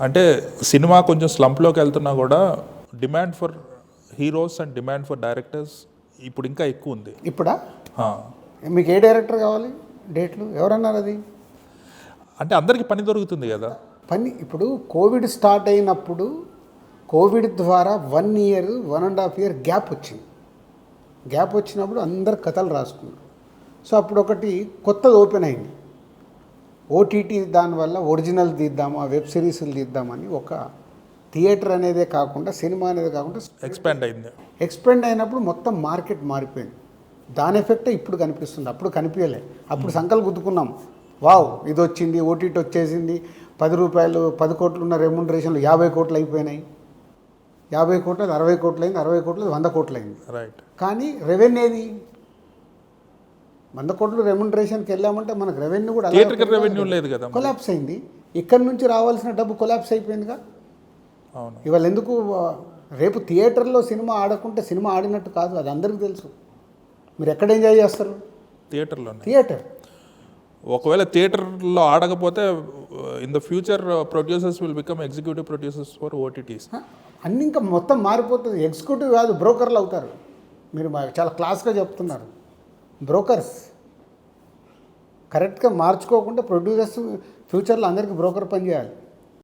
అంటే సినిమా కొంచెం స్లంప్లోకి వెళ్తున్నా కూడా demand for heroes and demand for directors ఇప్పుడు ఇంకా ఎక్కువ ఉంది. ఇప్పుడా. మీకు ఏ డైరెక్టర్ కావాలి? డేట్లు? ఎవరన్నారు అది? అంటే అందరికీ పని దొరుకుతుంది కదా. పని ఇప్పుడు కోవిడ్ స్టార్ట్ అయినప్పుడు కోవిడ్ ద్వారా one year one and half year gap వచ్చింది. గ్యాప్ వచ్చినప్పుడు అందరు కథలు రాసుకున్నారు. సో అప్పుడు ఒకటి కొత్తది ఓపెన్ అయింది. ఓటీటీ దానివల్ల ఒరిజినల్ తీద్దామా వెబ్ సిరీస్లు తీద్దామని ఒక థియేటర్ అనేదే కాకుండా సినిమా అనేది కాకుండా ఎక్స్పాండ్ అయింది. ఎక్స్పెండ్ అయినప్పుడు మొత్తం మార్కెట్ మారిపోయింది. దాని ఎఫెక్టే ఇప్పుడు కనిపిస్తుంది. అప్పుడు కనిపించలే. అప్పుడు సంకల్ గుద్దుకున్నాం. వావ్ ఇది వచ్చింది ఓటీటీ వచ్చేసింది. పది రూపాయలు పది కోట్లు ఉన్న రెమ్యునరేషన్లు యాభై కోట్లు అయిపోయినాయి. యాభై కోట్లు అరవై కోట్లు అయింది అరవై కోట్లు వంద కోట్లు అయింది రైట్ కానీ రెవెన్యూ ఏది? వంద కోట్లు రెమ్యునరేషన్కి వెళ్ళామంటే మనకు రెవెన్యూ కూడా థియేటర్కి రెవెన్యూ లేదు కదా. కొలాప్స్ అయింది. ఇక్కడ నుంచి రావాల్సిన డబ్బు కొలాప్స్ అయిపోయిందిగా. అవును. ఇవాళ ఎందుకు రేపు థియేటర్లో సినిమా ఆడకుంటే సినిమా ఆడినట్టు కాదు అది అందరికీ తెలుసు. మీరు ఎక్కడ ఎంజాయ్ చేస్తారు? థియేటర్లోనే. థియేటర్. ఒకవేళ థియేటర్లో ఆడకపోతే in the future producers will become executive producers for OTTs అన్ని ఇంకా మొత్తం మారిపోతుంది. ఎగ్జిక్యూటివ్ కాదు బ్రోకర్లు అవుతారు. మీరు చాలా క్లాస్గా చెప్తున్నారు. బ్రోకర్స్. కరెక్ట్గా మార్చుకోకుండా ప్రొడ్యూసర్స్ ఫ్యూచర్లో అందరికీ బ్రోకర్ పని చేయాలి.